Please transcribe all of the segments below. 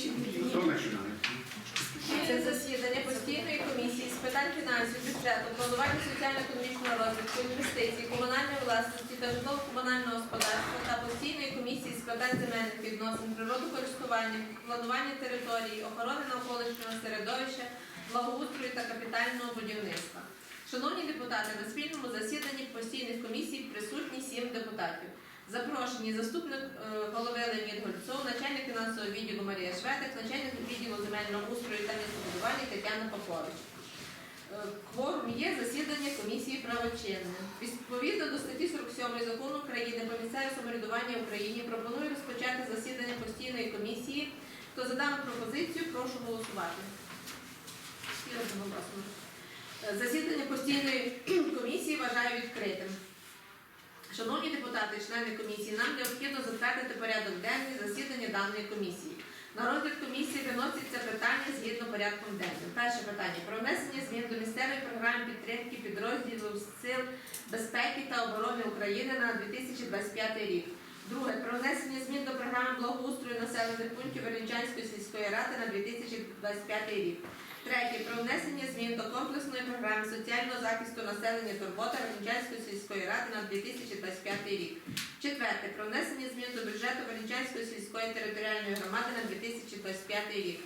Хто починає? Це засідання постійної комісії з питань фінансів, бюджету, планування соціально-економічного розвитку, інвестицій, комунальної власності та житлово-комунального господарства та постійної комісії з питань земельних відносин, природокористування, планування території, охорони навколишнього середовища, благоустрою та капітального будівництва. Шановні депутати, на спільному засіданні постійних комісій присутні сім депутатів. Запрошені заступник е, голови Леонід Гольцов, начальник фінансового відділу Марія Шведик, начальник відділу земельного устрою та містобудування Тетяна Попович. Е, Кворум є засідання комісії правочинне. Відповідно до статті 47 закону України про місцеве самоврядування в Україні пропоную розпочати засідання постійної комісії. Хто за дану пропозицію, прошу голосувати. Е, Засідання постійної комісії вважаю відкритим. Шановні депутати, члени комісії, нам необхідно затвердити порядок денний засідання даної комісії. На розгляд комісії виноситься питання згідно порядком денним. Перше питання про внесення змін до місцевої програми підтримки підрозділів Сил безпеки та оборони України на 2025 рік. Друге про внесення змін до програми благоустрою населених пунктів Веренчанської сільської ради на 2025 рік. Третє про внесення змін до комплексної програми соціального захисту населення турбота Веренчанської сільської ради на 2025 рік. Четверте про внесення змін до бюджету Веренчанської сільської територіальної громади на 2025 рік.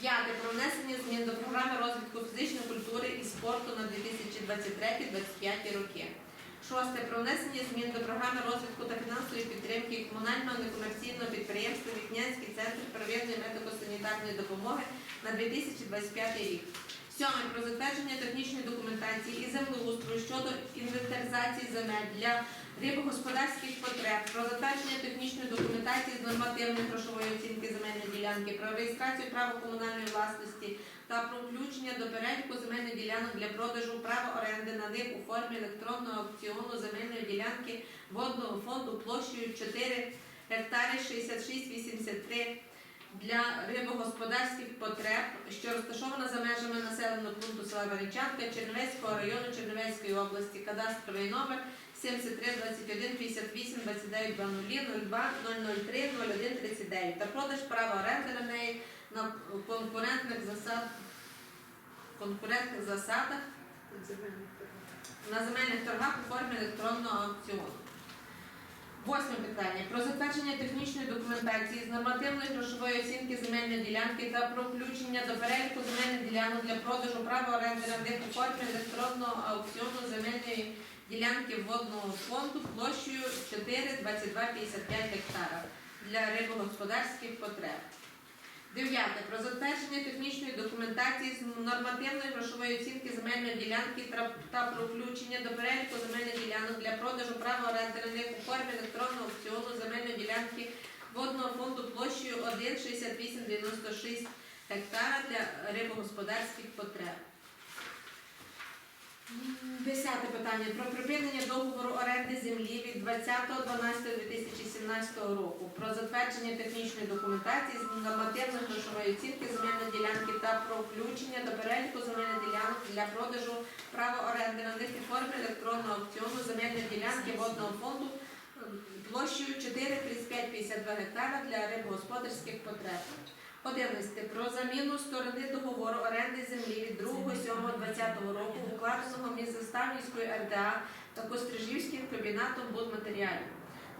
П'яте про внесення змін до програми розвитку фізичної культури і спорту на 2023-2025 роки. Шосте. Про внесення змін до програми розвитку та фінансової підтримки комунального некомерційного підприємства Вікнянський центр первинної медико-санітарної допомоги на 2025 рік. Сьоме. Про затвердження технічної документації і землеустрою щодо інвентаризації земель для рибогосподарських потреб, про затвердження технічної документації з нормативної грошової оцінки земельної ділянки, про реєстрацію права комунальної власності та про включення до переліку земельних ділянок для продажу права оренди на них у формі електронного аукціону земельної ділянки водного фонду площею 4 гектари 6683 для рибогосподарських потреб, що розташована за межами населеного пункту села Веренчанка Чернівецького району Чернівецької області, кадастровий номер 73 21 58 29 00 02 003 01 39 та продаж права оренди на неї на конкурентних засад конкурентних засадах на земельних торгах у формі електронного аукціону. Восьме питання про затвердження технічної документації з нормативної грошової оцінки земельної ділянки та про включення до переліку земельних ділянок для продажу права оренди на них у формі електронного аукціону земельної ділянки водного фонду площею 4 22 55 гектара для рибогосподарських потреб. Дев'яте. Про затвердження технічної документації з нормативної грошової оцінки земельної ділянки та- про включення до переліку земельних ділянок для продажу права оренди на них у формі електронного аукціону земельної ділянки водного фонду площею 1,6896 гектара для рибогосподарських потреб. Десяте питання про припинення договору оренди землі від 20.12.2017 року, про затвердження технічної документації з нормативної грошової оцінки земельної ділянки та про включення до переліку земельних ділянок для продажу права оренди на них у формі електронного аукціону земельної ділянки водного фонду площею 4,3552 гектара для рибогосподарських потреб. 11. Про заміну сторони договору оренди землі від 2.7.2020 року, укладеного між Заставнівською РДА та Кострижівським комбінатом будматеріалів.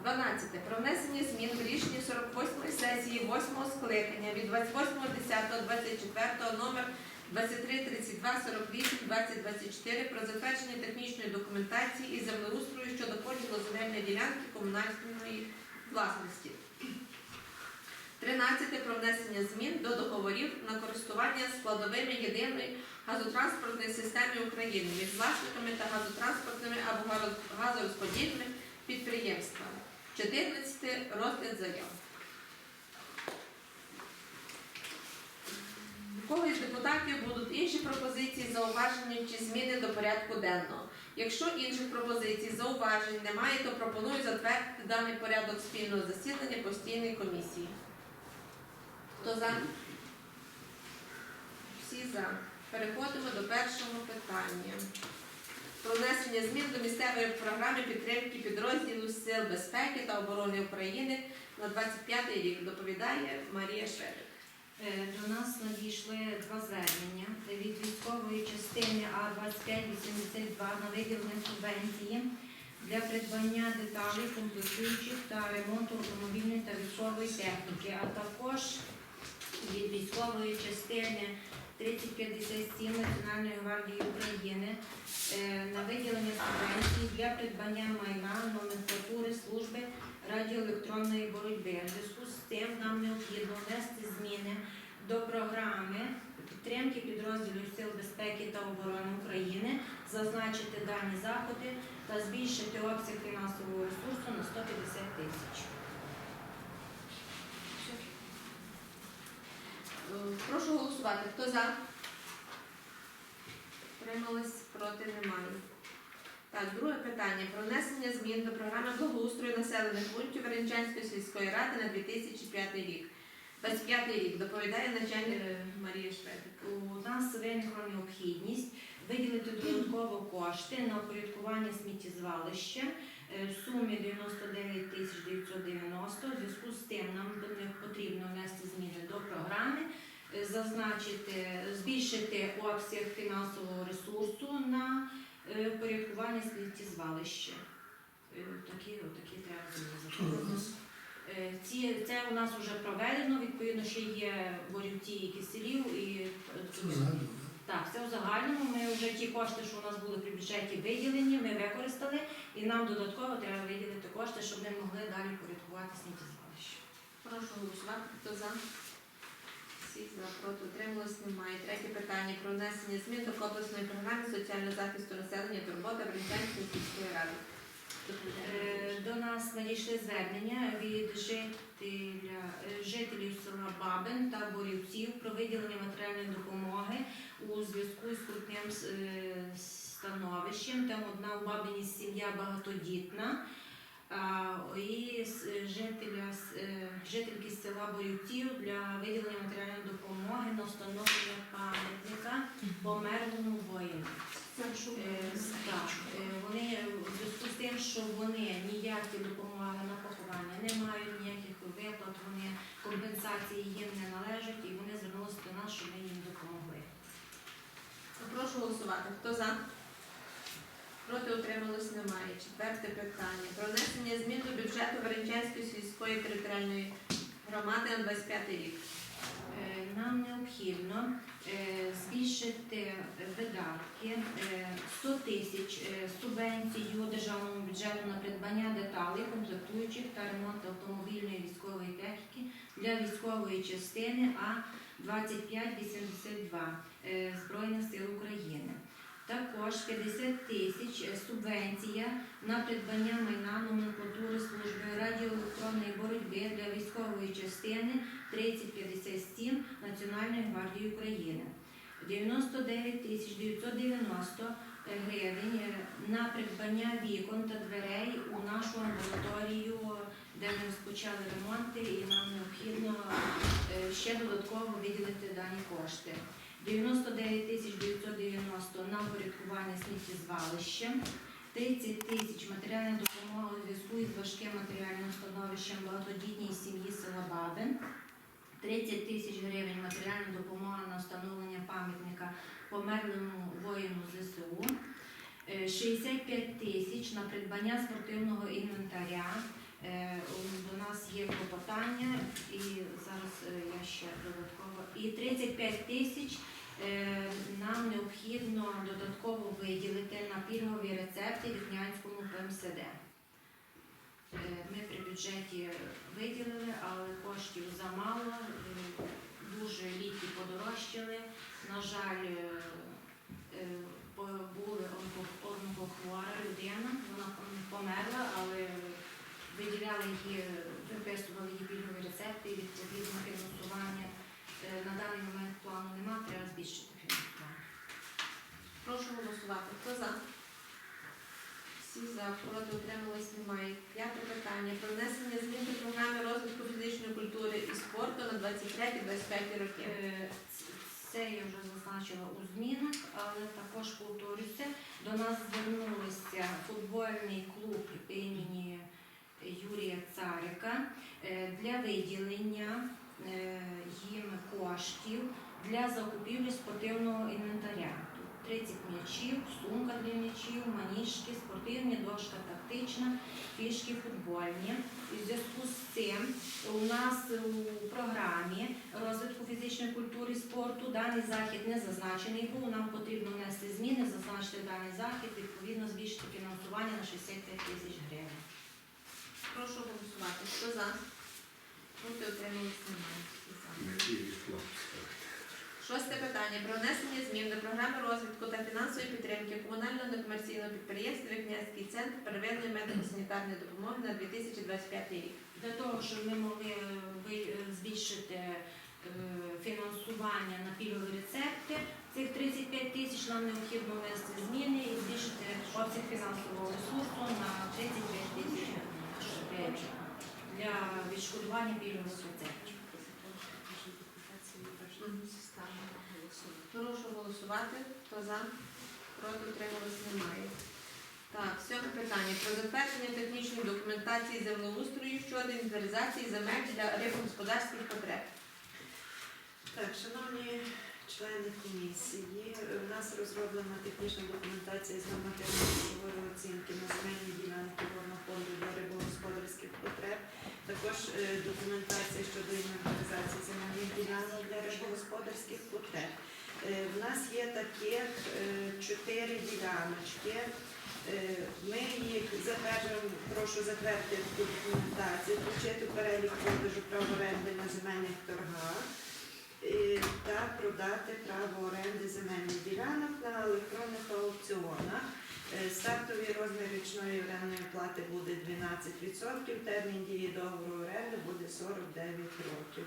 12. Про внесення змін в рішення 48 сесії 8 скликання від 28.10.24 номер 2332 48 2024 про затвердження технічної документації і землеустрою щодо поділу земельної ділянки комунальної власності. 13 про внесення змін до договорів на користування складовими єдиної газотранспортної системи України між власниками та газотранспортними або газо- газорозподільними підприємствами. 14 розгляд заяв. У когось з депутатів будуть інші пропозиції, зауваження чи зміни до порядку денного. Якщо інших пропозицій, зауважень немає, то пропоную затвердити даний порядок спільного засідання постійної комісії. Хто за? Всі за. Переходимо до першого питання. Про внесення змін до місцевої програми підтримки підрозділів Сил безпеки та оборони України на 25 рік доповідає Марія Шведик. Е, До нас надійшли два звернення від військової частини А2582 на виділення субвенції для придбання деталей, комплектуючих та ремонту автомобільної та військової техніки, а також від військової частини 3057 Національної гвардії України е, на виділення субвенції для придбання майна номенклатури служби радіоелектронної боротьби. В зв'язку з тим нам необхідно внести зміни до програми підтримки підрозділів Сил безпеки та оборони України, зазначити дані заходи та збільшити обсяг фінансового ресурсу на 150 тисяч. Е, Прошу голосувати. Хто за? Утримались, проти немає. Так, друге питання. Про внесення змін до програми благоустрою населених пунктів Веренчанської сільської ради на 2005 рік. 25 рік доповідає начальник Е, Марія Шведик. У нас виникла необхідність виділити додатково кошти на упорядкування сміттєзвалища е, в сумі 99 тисяч 990. У зв'язку з тим нам потрібно внести зміни до програми, зазначити, збільшити обсяг фінансового ресурсу на е, упорядкування сміттєзвалища. Е, Такі, такі треба? Е, Ці, це у нас вже проведено, відповідно, ще є борівці і киселів і Це так, це в загальному. Ми вже ті кошти, що у нас були при бюджеті виділені, ми використали, і нам додатково треба виділити кошти, щоб ми могли далі порядкувати сміттєзвалище. Прошу голосувати. Хто за? Всі за, проти, утримались, немає. Третє питання. Про внесення змін до комплексної програми соціального захисту населення турбота Веренчанської сільської ради. Е, До нас надійшли звернення від жителя, е, жителів села Бабин та Борівців про виділення матеріальної допомоги у зв'язку з крутним е, становищем. Там одна у Бабині сім'я багатодітна. І жителя, е, жительки з села Борівців для виділення матеріальної допомоги на встановлення пам'ятника померлому воїну. Е, е, Вони в зв'язку з тим, що вони ніякі допомоги на поховання не мають, ніяких виплат, вони компенсації їм не належать, і вони звернулися до нас, щоб ми їм допомогли. Прошу голосувати. Хто за? Проти утрималось немає. Четверте питання. Про внесення змін до бюджету Веренчанської сільської територіальної громади на 25 рік. Е, Нам необхідно е, збільшити видатки е, 100 тисяч е, субвенцію державному бюджету на придбання деталей, комплектуючих та ремонт автомобільної військової техніки для військової частини А 2582 е, Збройних сил України. Також 50 тисяч субвенція на придбання майна номенклатури служби радіоелектронної боротьби для військової частини 3057 Національної гвардії України. 99 тисяч 990 гривень е, на придбання вікон та дверей у нашу амбулаторію, де ми розпочали ремонти, і нам необхідно е, ще додатково виділити дані кошти. 99 тисяч 990 на порядкування сміттєзвалища. 30 тисяч матеріальна допомога у зв'язку із важким матеріальним становищем багатодітній сім'ї села Бабин. 30 тисяч гривень матеріальна допомога на встановлення пам'ятника померлому воїну ЗСУ. Е, 65 тисяч на придбання спортивного інвентаря. Е, До нас є клопотання, і зараз е, я ще додатково. І 35 тисяч е, нам необхідно додатково виділити на пільгові рецепти Вікнянському ПМСД. Ми при бюджеті виділили, але коштів замало, дуже ліки подорожчали. На жаль, були онкохвора людина, вона померла, але виділяли її, виписували її пільгові рецепти, відповідно фінансування. Е, На даний момент плану немає, треба збільшити фінансування. Прошу голосувати. Хто за? Всі за, проти утримались немає. П'яте питання. Про внесення змін до програми розвитку фізичної культури і спорту на 23-25 роки. Е, Це я вже зазначила у змінах, але також повторюся. До нас звернулися футбольний клуб імені Юрія Царика е, для виділення е, їм коштів для закупівлі спортивного інвентаря. Тут 30 м'ячів, сумка для м'ячів, маніжки, спортивні, дошка тактична, фішки футбольні. В зв'язку з цим у нас у програмі розвитку фізичної культури і спорту даний захід не зазначений був. Нам потрібно внести зміни, зазначити даний захід, відповідно збільшити фінансування на 65 тисяч гривень. Прошу голосувати. Хто за? Проти утримались немає. Шосте питання про внесення змін до програми розвитку та фінансової підтримки комунального некомерційного підприємства Вікнянський центр первинної медико-санітарної допомоги на 2025 рік. Для того, щоб ми могли е, е, збільшити е, фінансування на пільгові рецепти, цих 35 тисяч нам необхідно внести зміни і збільшити обсяг фінансового ресурсу на 35 тисяч для відшкодування пільгових рецептів. Прошу голосувати. Хто за? Проти утримались немає. Так, сьоме питання про затвердження технічної документації землеустрою щодо інвентаризації земель для рибогосподарських потреб. Так, шановні члени комісії, у нас розроблена технічна документація з нормативно-грошової оцінки на земельні ділянки фонду для рибогосподарських потреб. Також е, документація щодо інвентаризації земельних ділянок для рибогосподарських потреб. Е, В нас є таких е, чотири діляночки. Е, Ми їх затверджуємо, прошу затвердити документацію, включити перелік продажу прав на земельних торгах е, та продати право оренди земельних ділянок на електронних аукціонах. Е, Стартовий розмір річної орендної плати буде 12%, термін дії договору оренди буде 49 років.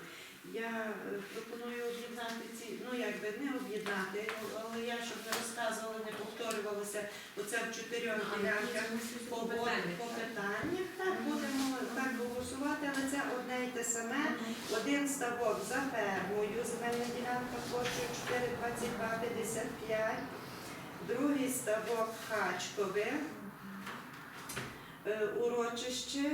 Я е, пропоную об'єднати ці, ну якби не об'єднати, але я щоб не розказувала, не повторювалося, оце в чотирьох ділянках по, по питаннях. Так будемо так голосувати, але це одне й те саме. Один ставок за фермою, земельна ділянка площею 4,2255. Другий ставок Хачкове, е, урочище,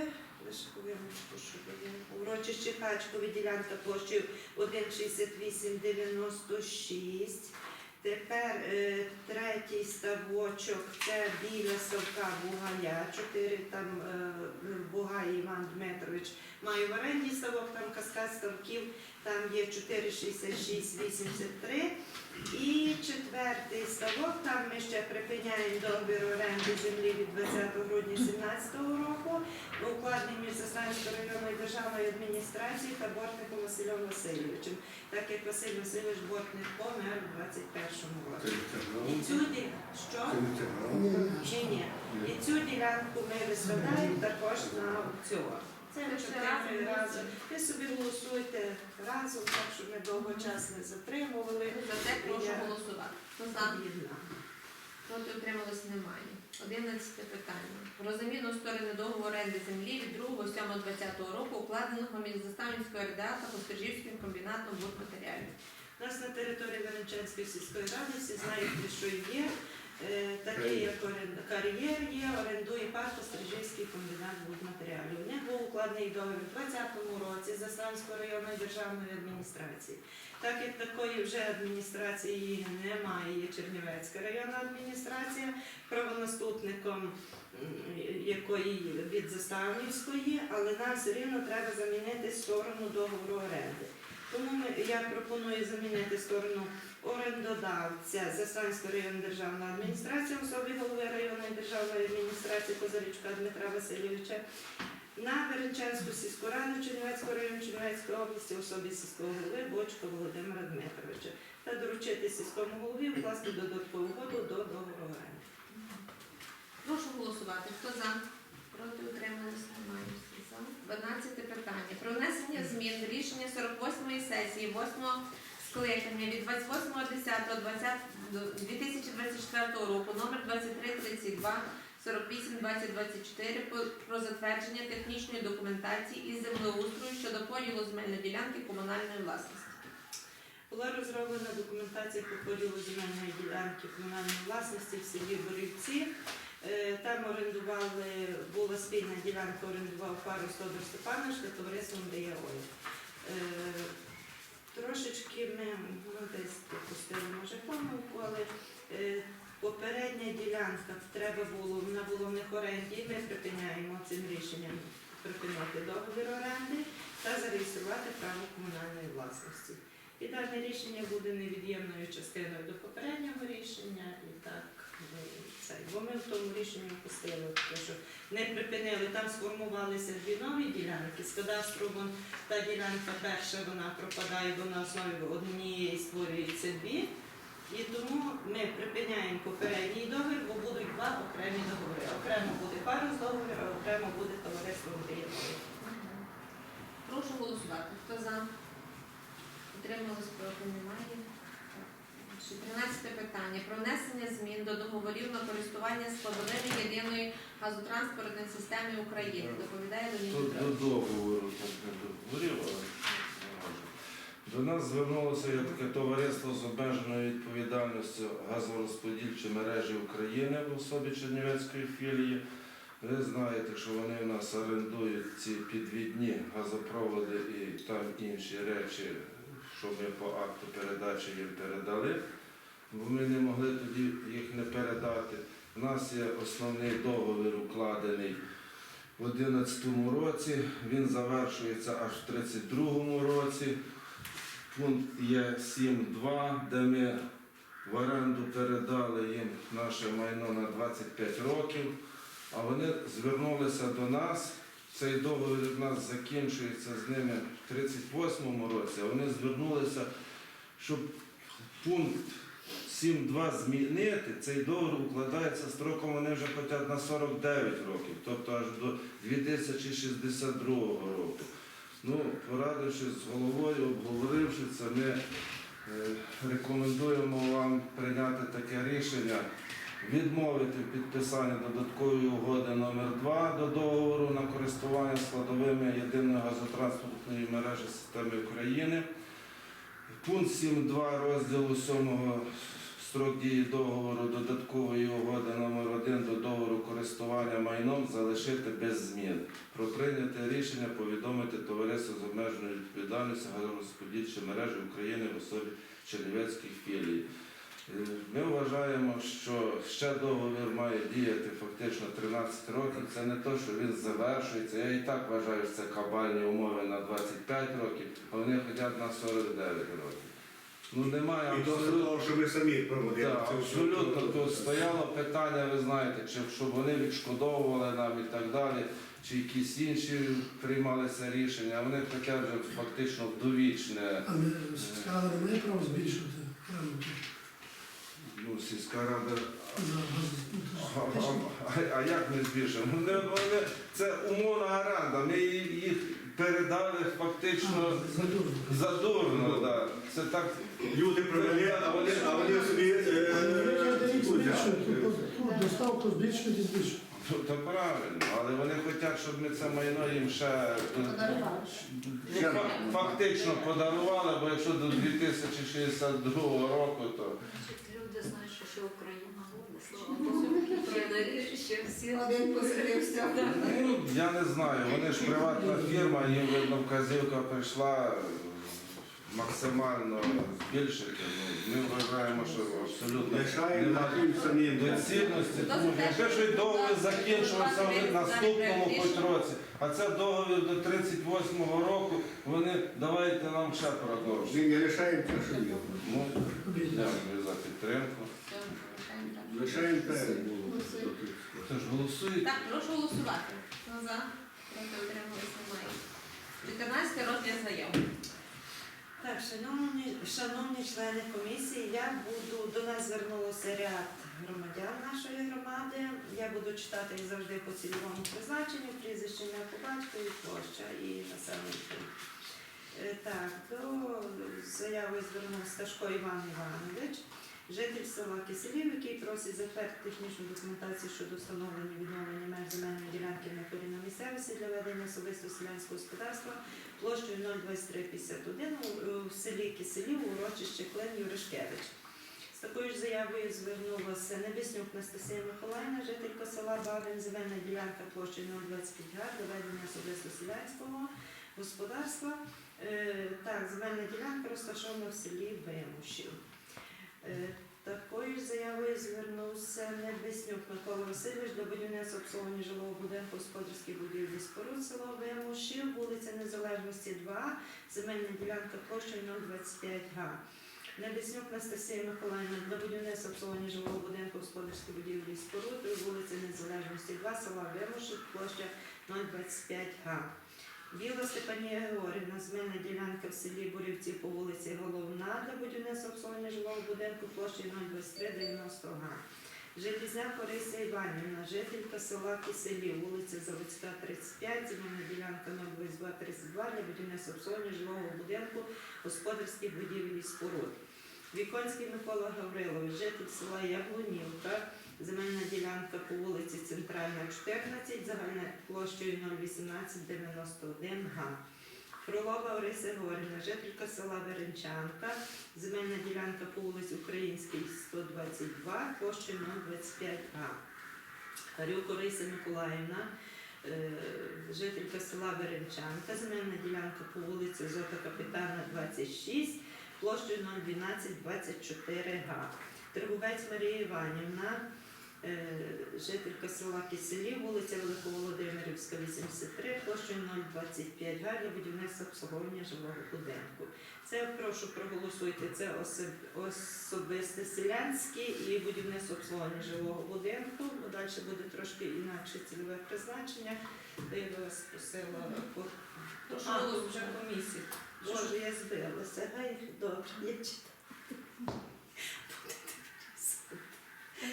урочище Хачкове, ділянка площею 1,6896. Тепер е, третій ставочок це біля ставка Бугая, 4 там е, Бугай Іван Дмитрович має в оренді ставок, там каскад ставків, там є 46683. І четвертий ставок, там ми ще припиняємо договір оренди землі від 20 грудня 2017 року, укладений між Застанською районною державною адміністрацією та Бортником Василем Васильовичем, так як Василь Васильович Бортник помер у 21-му році. І цю ді- що? Чи ні? І цю ділянку ми виставляємо також на аукціон. Це разом. Ви собі голосуйте разом, так щоб ми довго час не затримували. За це прошу голосувати. Хто за? Проти утримались немає. Одинадцяте питання. Про заміну сторони договору оренди землі від 2.7.2020 року, укладеного між Заставницькою РДА та Костержівським комбінатом будматеріалів. У нас на території Веренчанської сільської ради всі знають, що є. Е, Такий як кар'єр є, орендує парк Острижівський комбінат будматеріалів. У них був укладений договір у 2020 році з Заставською районною державною адміністрацією. Так як такої вже адміністрації немає, є Чернівецька районна адміністрація, правонаступником якої від Заставнівської, але нам все рівно треба замінити сторону договору оренди. Тому ми, я пропоную замінити сторону орендодавця Застанської районної державної адміністрації, особі голови районної державної адміністрації Козарічка Дмитра Васильовича, на Веренчанську сільську раду Чернівецького району Чернівецької області особі сільського голови Бочка Володимира Дмитровича та доручити сільському голові вкласти додаткову угоду до договору оренди. Прошу голосувати. Хто за? Проти утримались немає. Всі 12 питання. Про внесення змін до рішення 48-ї сесії 8-го скликання від 28.10.2024 року номер 2332 48 2024 про- про затвердження технічної документації із землеустрою щодо поділу земельної ділянки комунальної власності. Була розроблена документація по поділу земельної ділянки комунальної власності в селі Борівці. Е, Там орендували, була спільна ділянка, орендував пару Тодор Степанович та товариство Мрія. Е, Трошечки ми ну, десь допустили, може, помилку, але е, попередня ділянка треба було, вона була в них оренді, ми припиняємо цим рішенням припинити договір оренди та зареєструвати право комунальної власності. І дане рішення буде невід'ємною частиною до попереднього рішення, і так ми це. Бо ми в тому рішенні впустили, тому що не припинили, там сформувалися дві нові ділянки. З кадастровим та ділянка перша вона пропадає, бо на основі однієї створюється дві. І тому ми припиняємо попередній договір, бо будуть два окремі договори. Окремо буде парус договір, а окремо буде товариство Андрія. Прошу голосувати. Хто за? Утримались проти немає. Ще 13 питання. Про внесення змін до договорів на користування складовими єдиної газотранспортної системи України. Доповідає Леонід Тут до договору так не договорів, але. До нас звернулося є таке товариство з обмеженою відповідальністю газорозподільчі мережі України в особі Чернівецької філії. Ви знаєте, що вони в нас орендують ці підвідні газопроводи і там інші речі, що ми по акту передачі їм передали, бо ми не могли тоді їх не передати. У нас є основний договір укладений в 2011 році, він завершується аж в 32 році. Пункт є 7.2, де ми в оренду передали їм наше майно на 25 років, а вони звернулися до нас. Цей договір у нас закінчується з ними в 38-му році, вони звернулися, щоб пункт 7.2 змінити, цей договір укладається строком вони вже хочуть на 49 років, тобто аж до 2062 року. Ну, порадившись з головою, обговоривши це, ми е, рекомендуємо вам прийняти таке рішення, відмовити в підписанні додаткової угоди номер 2 до договору на користування складовими єдиної газотранспортної мережі системи України. Пункт 7.2 розділу 7 строк дії договору додаткової угоди номер 1 до договору користування майном залишити без змін. Про прийняте рішення повідомити товариство з обмеженою відповідальністю газорозподільчі мережі України в особі Чернівецьких філій. Е, Ми вважаємо, що ще договір має діяти фактично 13 років. Це не те, що він завершується. Я і так вважаю, що це кабальні умови на 25 років, а вони хочуть на 49 років. Ну немає І досить абсолютно. того, що ви самі проводили. Так, це все. абсолютно тут стояло питання, ви знаєте, чи щоб вони відшкодовували нам і так далі, чи якісь інші приймалися рішення, а вони таке вже фактично довічне. Але сільська рада не має права збільшувати Ну, сільська рада. за А, а- а як ми збільшимо? Вони, вони, це умовна оренда. Ми їх передали фактично Задурно. Да. Це так. Люди провели, а вони, а вони собі е, тут- тут доставку збільшуєте, збільшуєте. Ну, то правильно, але вони хочуть, щоб ми це майно їм ще е, ну, фактично подарували, бо якщо до 2062 року, то Люди знають, що ще Україна буде, слава Богу. Україна ще всі один поселився. ну, я не знаю. Вони ж приватна фірма, їм видно вказівка прийшла е, максимально збільшити. Ну, ми вважаємо, що абсолютно Лишаємо немає тим самим. доцільності, тому що якщо ж договір закінчувався в наступному хоч році, а це договір до 38-го року, вони давайте нам ще продовжити. Ми не лишаємо те, що є. Ну, дякую за підтримку. Лишаємо те, як було. Тож голосуйте. Так, прошу голосувати. Хто за? Проти утримались немає. 14 розгляд заяв. Так, шановні, шановні члени комісії, я буду до нас звернулося ряд громадян нашої громади. Я буду читати як завжди по цільовому призначенню, прізвище ім'я по батькові, площа і населений пункт. Е, Так, до заяви звернувся Сташко Іван Іванович, житель села Киселів, який просить затвердити технічну документацію щодо встановлення відновлення меж земельної ділянки на на місцевості для ведення особистого селянського господарства площею 02351 у- у селі Киселів, урочище Клин Юришкевич. З такою ж заявою звернулася Небеснюк Настасія Миколаївна, жителька села Бабин, земельна ділянка площею 025 га для ведення особисто селянського господарства. Е, Так, земельна ділянка розташована в селі Вимушів. Е, Такою ж заявою звернувся Небеснюк Микола Васильович до будівництва обслуговування жилого будинку господарських будівлі споруд село Вимушів, вулиця Незалежності 2, земельна ділянка площею 025 га. Небеснюк Анастасія Миколаївна для будівництва обслуговування жилого будинку господарських будівлі споруд, вулиця Незалежності 2, села Вимушів, площа 025 га. Біла Степанія Георгівна, земельна ділянка в селі Бурівці по вулиці Головна для будівництва обслуговування жилого будинку площею 02390 га. Желізняк Орися Іванівна, жителька села Киселі, вулиця Заводська, 35, земельна ділянка 02232 для будівництва обслуговування жилого будинку господарських будівель і споруд. Віконський Микола Гаврилович, житель села Яблунівка, земельна ділянка по вулиці Центральна, 14, загальною площею 01891 га. Фролова Орися Горіна, жителька села Веренчанка, земельна ділянка по вулиці Українській, 122, площею 025 га. Харюк Орися Миколаївна, е, жителька села Веренчанка, земельна ділянка по вулиці Зота Капітана, 26, площею 01224 га. Торговець Марія Іванівна, жителька села Киселі, вулиця Великоволодимирівська, 83, площею 025 га для будівництва обслуговування жилого будинку. Це прошу проголосуйте. Це особисте селянське і будівництво обслуговування жилого будинку. Далі буде трошки інакше цільове призначення. Я вас просила по Прошу а, вже комісії. Боже, я збилася. Гай, добре, я читаю. Е,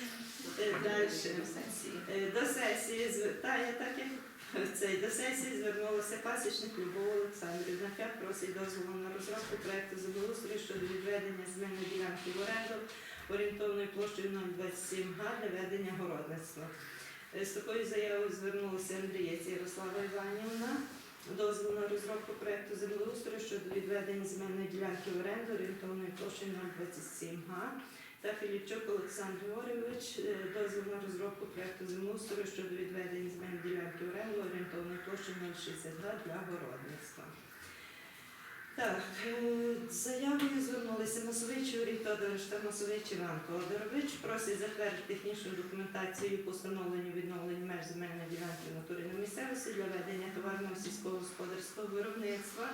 Далі. Е, До сесії зв- та, я так як цей, до сесії звернулася пасічник Любов Олександрівна, яка просить дозволу на розробку проекту землеустрою щодо відведення земельної ділянки в оренду орієнтовною площею 027 га для ведення городництва. Е, З такою заявою звернулася Андрієць Ярослава Іванівна. Дозвіл на розробку проекту землеустрою щодо відведення земельної ділянки в оренду орієнтовною площею 027 га та Філіпчук Олександр Григорович е, дозвіл на розробку проекту землеустрою щодо відведення земельної ділянки оренду орієнтовної площі 062 для городництва. Так, заявою звернулися Масович Юрій Тодорович та Масович Іван Тодорович. Просять затвердити технічну документацію по встановленню відновленню меж земельної ділянки в місцевості для ведення товарного сільського господарського виробництва.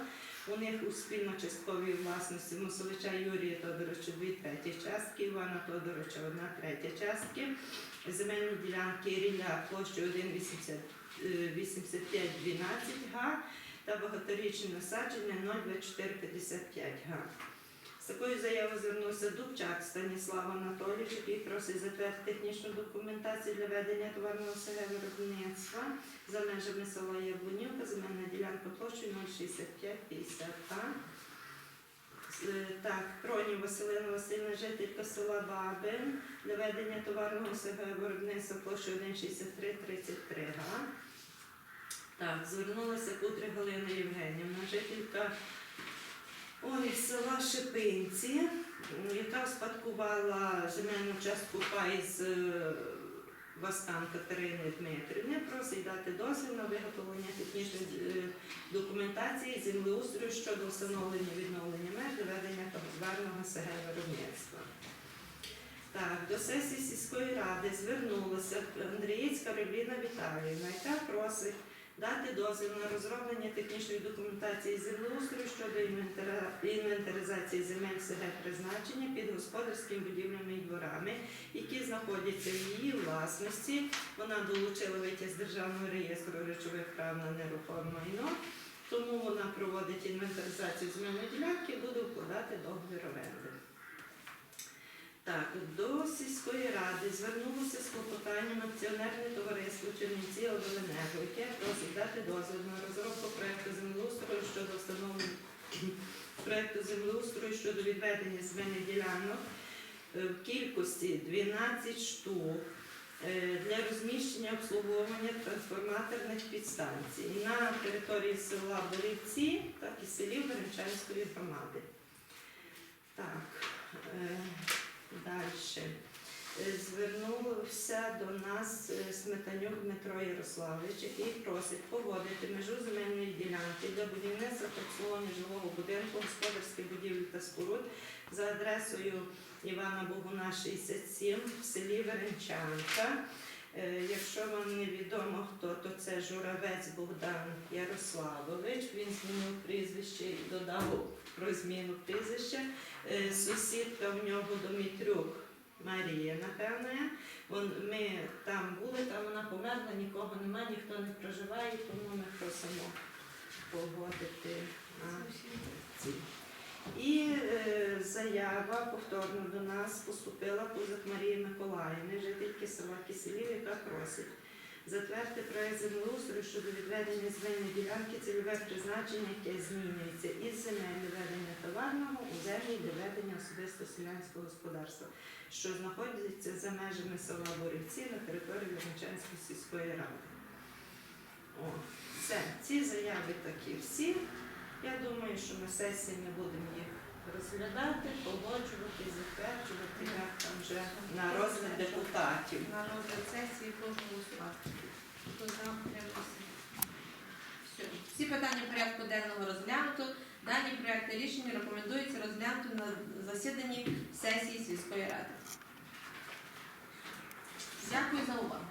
У них у спільно-частковій власності Мосовича Юрія Тодоровича дві треті частки, Івана Тодоровича одна третя частки. Земельні ділянки Рілля площею 1,8512 га та багаторічне насадження 02455 га. Такою заявою звернувся Дубчак Станіслав Анатолійович, який просить затвердити технічну документацію для ведення товарного виробництва за межами села Яблунівка, земельна ділянка площею 06550 га. З- Так, Пронів Василина Васильівна, жителька села Бабин, для ведення товарного виробництва площею 16333 га. Так, звернулася Кудря Галина Євгенівна, жителька ой, села Шипинці, яка успадкувала земельну частку пай з е, Вастан Катерини Дмитрівни, просить дати дозвіл на виготовлення технічної е, документації землеустрою щодо встановлення відновлення меж для ведення товарного СГ виробництва. Так, до сесії сільської ради звернулася Андрієць Кароліна Віталіївна, яка просить дати дозвіл на розроблення технічної документації землеустрою щодо інвентаризації земель СГ призначення під господарськими будівлями і дворами, які знаходяться в її власності. Вона долучила витяг з державного реєстру речових прав на нерухоме майно, тому вона проводить інвентаризацію земельної ділянки і буде вкладати договір оренди. Так, до сільської ради звернулося з клопотанням акціонерне товариство Чернівці Обленерго, яке просить дати дозвіл на розробку проекту землеустрою щодо встановлення проекту землеустрою щодо відведення земельних ділянок е, в кількості 12 штук е, для розміщення обслуговування трансформаторних підстанцій на території села Борівці, так і селів Веренчанської громади. Так. Далі. Е, звернувся до нас е, Сметанюк Дмитро Ярославович, який просить погодити межу земельної ділянки для будівництва та жилого будинку, господарських будівель та споруд за адресою Івана Богуна 67 в селі Веренчанка. Е, Якщо вам не відомо хто, то це Журавець Богдан Ярославович. Він змінив прізвище і додав про зміну прізвища. Е, Сусідка в нього Домітрюк Марія, напевне. Вон, ми там були, там вона померла, нікого немає, ніхто не проживає, тому ми просимо погодити. І е, заява повторно до нас поступила Кузак Марії Миколаївни, жительки села Киселів, яка просить затвердити проект землеустрою щодо відведення земельної ділянки цільове призначення, яке змінюється із земель для ведення товарного у землі для ведення особисто селянського господарства, що знаходиться за межами села Борівці на території Верничанської сільської ради. О, це ці заяви такі всі. Я думаю, що на сесії ми будемо їх розглядати, погоджувати, затверджувати, як там вже на розгляд депутатів. На розгляд сесії прошу голосувати. Хто за, утримався? Все. Всі питання порядку денного розглянуто. Дані проекти рішення рекомендується розглянути на засіданні сесії сільської ради. Дякую за увагу.